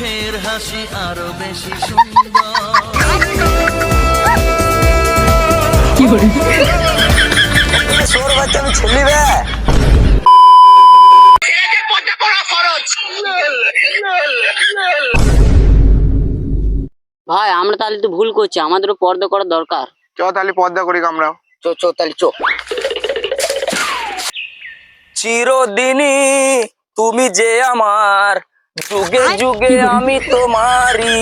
মুখের হাসি আরও বেশি সুন্দর। ভাই আমরা তাহলে তো ভুল করছি। আমাদেরও পর্দা করা দরকার। চ তাহলে পর্দা করি আমরা চো চো তাহলে চো। চিরদিনই তুমি যে আমার যুগে যুগে আমি তোমারি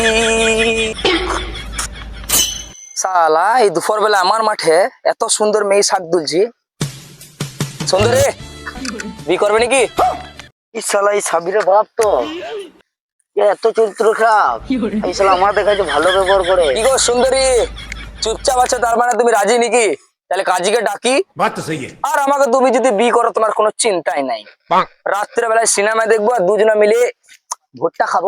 সালা এই দুপুর বেলা আমার মাঠে এত সুন্দর মেয়ে শাক তুলছি সুন্দরে বি করবে নাকি? এই সালা এই সাবিরের বাপ তো। এত চরিত্র খারাপ। এই সালা আমার দেখা ভালো ব্যবহার করে। কি গো সুন্দরী চুপচাপ আছে তার মানে তুমি রাজি নাকি? তাহলে কাজীকে ডাকি। আর আমাকে তুমি যদি বি করো তোমার কোনো চিন্তাই নাই। রাত্রে বেলায় সিনেমা দেখব আর দুজনে মিলে ভুট্টা খাব।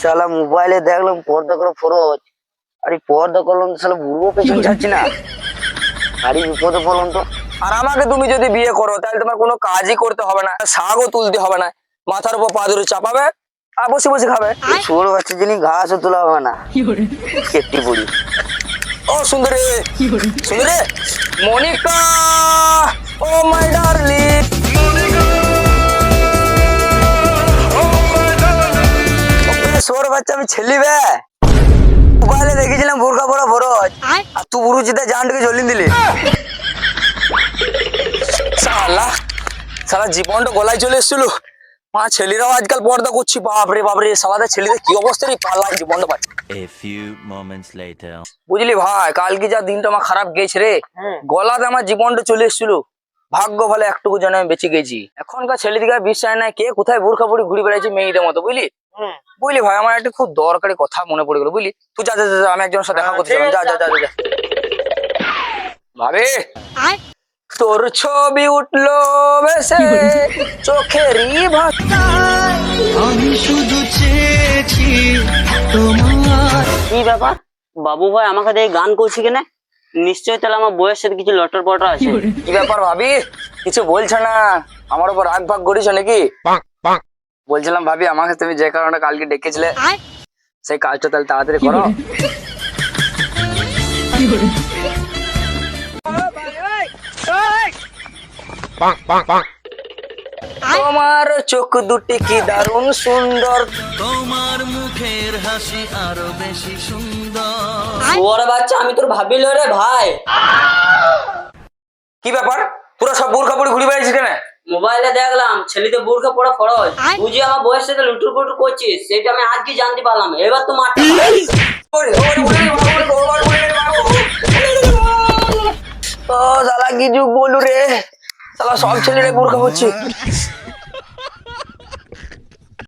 শালা মোবাইলে দেখলাম পর্দা করো ফরজ। আর পর্দা করলাম তো শালা বুড়ো পেছন যাচ্ছি না। আরে বিপদে পড়লাম তো। আর আমাকে তুমি যদি বিয়ে করো তাহলে তোমার কোনো কাজই করতে হবে না। শাকও তুলতে হবে না। মাথার উপর পা ধরে চাপাবে আর বসে বসে খাবে। ছোট বাচ্চার জন্য ঘাসও তোলা হবে না। কেটে পড়ি। ও সুন্দরী। সুন্দরী। মনিকা! Oh my darling. বাচ্চা আমি ছেলি বে। মোবাইলে দেখেছিলাম বোরকা পড়া ফরজ। আর তুই বুড়ু জানটাকে দিলি। সালা সারা জীবনটা গলায় চলে এসেছিল। মা ছেলেরাও আজকাল পর্দা করছি। বাপরে বাপরে সালাদের ছেলেদের কি অবস্থা রে? পাল্লা জীবনটা পাচ্ছে। A few moments later. বুঝলি ভাই কালকে যা দিনটা আমার খারাপ গেছে রে। গলাতে আমার জীবনটা চলে এসেছিল। ভাগ্য ভালো একটুকু যেন আমি বেঁচে গেছি। এখনকার ছেলেদিকে আর বিশ্বাস নাই কে কোথায় বোরখা পড়ি ঘুরে বেড়াচ্ছে মেয়েদের মতো বুঝলি? বুঝলি ভাই আমার একটা খুব দরকারি কথা মনে পড়ে গেল বুঝলি? তুই যা যা আমি একজনের সাথে দেখা করতে চাই যা যা যা যা, ভাবে তোর ছবি উঠল বেসে চোখেরই ভাষা আমি শুধু চেয়েছি তোমার। কি ব্যাপার? বাবু ভাই আমাকে দেখে গান করছি কেন? নিশ্চয়ই তাহলে আমার বইয়ের সাথে কিছু লটর পটর আছে। কি ব্যাপার ভাবি? কিছু বলছো না? আমার উপর রাগ ভাগ করেছ নাকি? বলছিলাম ভাবি আমাকে তুমি যে কারণে কালকে ডেকেছিলে সেই কাজটা তাহলে তাড়াতাড়ি করো। তোমার চোখ দুটি কি দারুণ সুন্দর তোমার মুখের হাসি আরও বেশি সুন্দর ওরে বাচ্চা আমি তোর ভাবিল রে ভাই কি ব্যাপার পুরো সব বোরখা পরে ঘুরে বেড়াইছিস কেন মোবাইলে দেখলাম ছেলেতে বোরখা পড়া ফরজ তুই যে আমার বয়স সাথে লুটুর পুটুর করছিস সেটা আমি আজকে জানতে পারলাম এবার তো মাঠে ও শালা কি যুগ বলু রে শালা সব ছেলেরে বোরখা পরছি